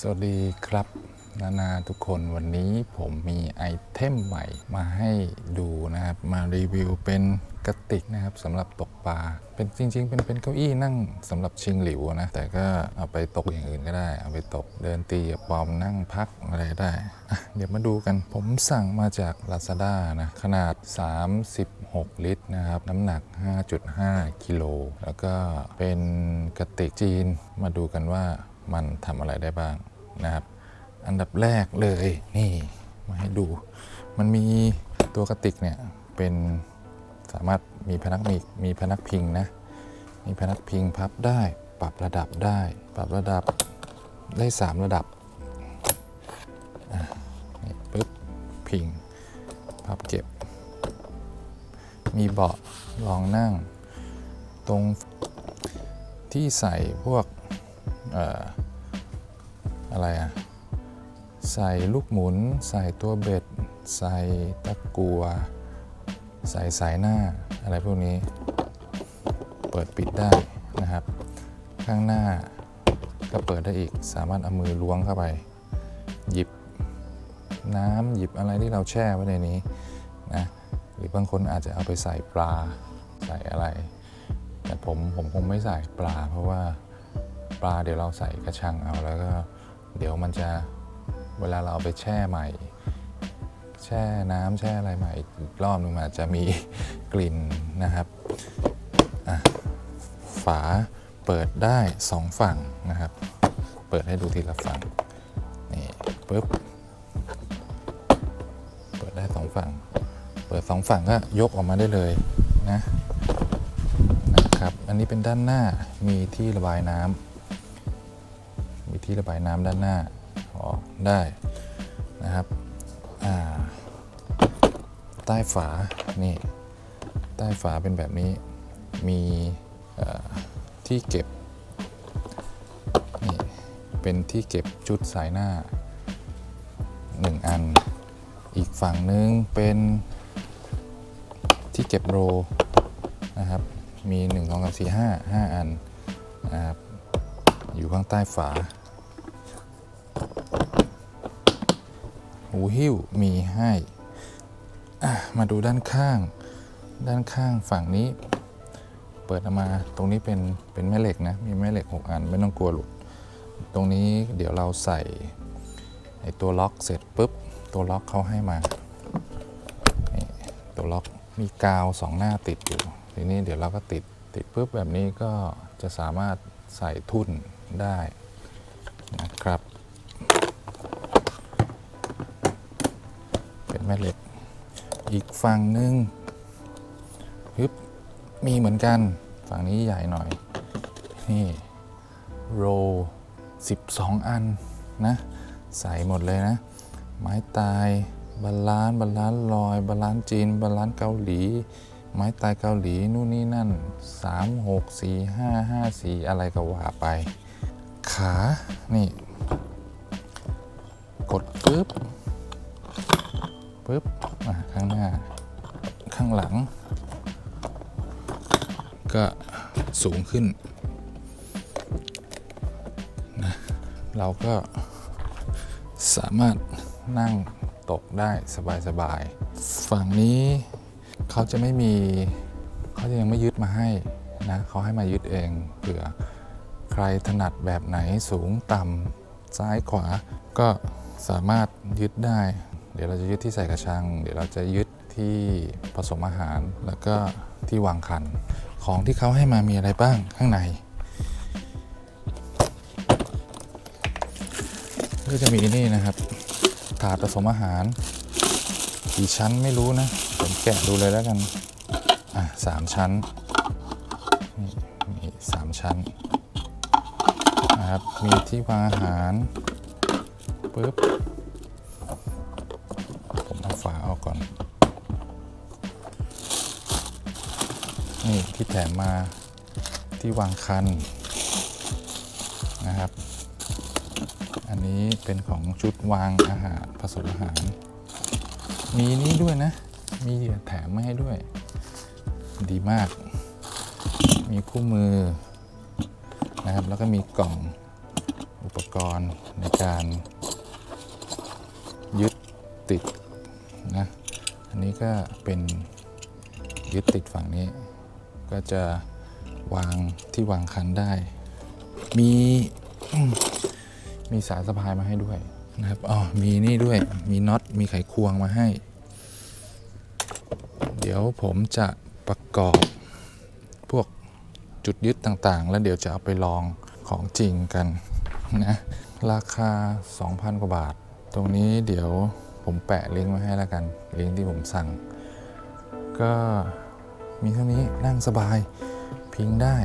สวัสดีครับนานาทุกคนวันนี้ผมมีไอเทมใหม่มาให้ดูนะครับ มารีวิวเป็นกระติกนะครับสำหรับตกปลาเป็นจริง ๆ เป็นเป็นเก้าอี้นั่งสำหรับชิงหลิวนะแต่ก็เอาไปตกอย่างอื่นก็ได้ เอาไปตกเดินตีปอมนั่งพักอะไรได้ เดี๋ยวมาดูกันผมสั่งมาจาก Lazada นะขนาด 36 ลิตรนะครับ น้ำหนัก 5.5 กิโลแล้วก็เป็นกระติกจีนมาดูกันว่า มันทำอะไรได้บ้างนะครับ อันดับแรกเลยนี่มาให้ดู มันมีตัวกระติกเนี่ยเป็นสามารถมีพนักมีมีพนักพิงนะ มีพนักพิงพับได้ ปรับระดับได้ ปรับระดับได้ 3 ระดับนี่ปึ๊บพิงพับเก็บ มีเบาะรองนั่ง ตรงที่ใส่พวก อะไรอะใส่ลูกหมุน ใส่ตัวเบ็ด ใส่ตะกัว ใส่สายหน้า อะไรพวกนี้ เปิดปิดได้นะครับ ข้างหน้าก็เปิดได้อีก สามารถเอามือล้วงเข้าไป หยิบน้ำหยิบอะไรที่เราแช่ไว้ในนี้นะ หรือบางคนอาจจะเอาไปใส่ปลา ใส่อะไร แต่ผมผมคงไม่ใส่ปลาเพราะว่า ปลาเดี๋ยวเราใส่กระชังเอาแล้วก็เดี๋ยวมันจะเวลาเราเอาไปแช่ใหม่ แช่น้ำแช่อะไรใหม่อีกรอบนึงมันอาจจะมีกลิ่นนะครับฝาเปิดได้สองฝั่งนะครับ เปิดให้ดูทีละฝั่งนี่ปุ๊บเปิดได้สองฝั่ง เปิดสองฝั่งก็ยกออกมาได้เลยนะนะครับ อันนี้เป็นด้านหน้ามีที่ระบายน้ำ ที่ระบายน้ำด้านหน้าออกได้นะครับใต้ฝานี่ใต้ฝาเป็นแบบนี้มีที่เก็บนี่เป็นที่เก็บชุดสายหน้า 1 อัน อีกฝั่งนึงเป็นที่เก็บโรนะครับมี 1 2 3 4 5 5 อันนะครับอยู่ข้างใต้ฝา หูหิ้วมีให้มาดูด้านข้าง ด้านข้างฝั่งนี้ เปิดออกมาตรงนี้เป็นเป็นแม่เหล็กนะ มีแม่เหล็ก 6 อันไม่ต้องกลัวหลุด ตรงนี้เดี๋ยวเราใส่ไอตัวล็อกเสร็จปุ๊บ ตัวล็อกเขาให้มา ตัวล็อกมีกาวสองหน้าติดอยู่ ทีนี้เดี๋ยวเราก็ติดติดปุ๊บแบบนี้ก็จะสามารถใส่ทุ่นได้นะครับ แม่เหล็ก อีกฝั่งหนึ่งฮึบมีเหมือนกัน ฝั่งนี้ใหญ่หน่อย นี่โร12 อันนะ ใส่หมดเลยนะ ไม้ตายบาลานบาลานลอย บาลานจีน บาลานเกาหลี ไม้ตายเกาหลี นู่นนี่นั่น 3 6 4 5 5 4 อะไรก็ว่าไป ขา นี่ กดปึ๊บ ปึ๊บอะข้างหน้า ข้างหลัง ก็สูงขึ้นนะเราก็สามารถนั่งตกได้สบายๆ ฝั่งนี้เขาจะไม่มีเขาจะยังไม่ยึดมาให้นะเขาให้มายึดเองเผื่อใครถนัดแบบไหนสูงต่ำซ้ายขวาก็สามารถยึดได้ เดี๋ยวเราจะยึดที่ใส่กระชัง เดี๋ยวเราจะยึดที่ผสมอาหาร แล้วก็ที่วางคัน ของที่เขาให้มามีอะไรบ้างข้างใน ก็จะมีนี่นะครับ ถาดผสมอาหาร กี่ชั้นไม่รู้นะ ผมแกะดูเลยแล้วกัน อะสามชั้น นี่มีสามชั้นนะครับ มีที่วางอาหารปึ๊บ นี่ที่แถมมาที่วางคันนะครับ อันนี้เป็นของชุดวางอาหารผสมอาหาร มีนี้ด้วยนะ มีเหยื่อแถมมาให้ด้วย ดีมาก มีคู่มือนะครับ แล้วก็มีกล่องอุปปกรณ์ในการยึดติดนะ อันนี้ก็เป็นยึดติดฝั่งนี้ ก็จะวางที่วางคันได้ มีมมีสายสะพายมาให้ด้วยนะครับอ๋อมีนี่ด้วยมีน็อตมีไขควงมาให้ เดี๋ยวผมจะประกอบพวกจุดยึดต่างๆ แล้วเดี๋ยวจะเอาไปลองของจริงกันนะ ราคา 2,000 กว่าบาท ตรงนี้เดี๋ยวผมแปะลิงก์ไว้ให้แล้วกัน ลิงก์ที่ผมสั่ง ก็ มีเท่านี้นั่งสบาย พิงได้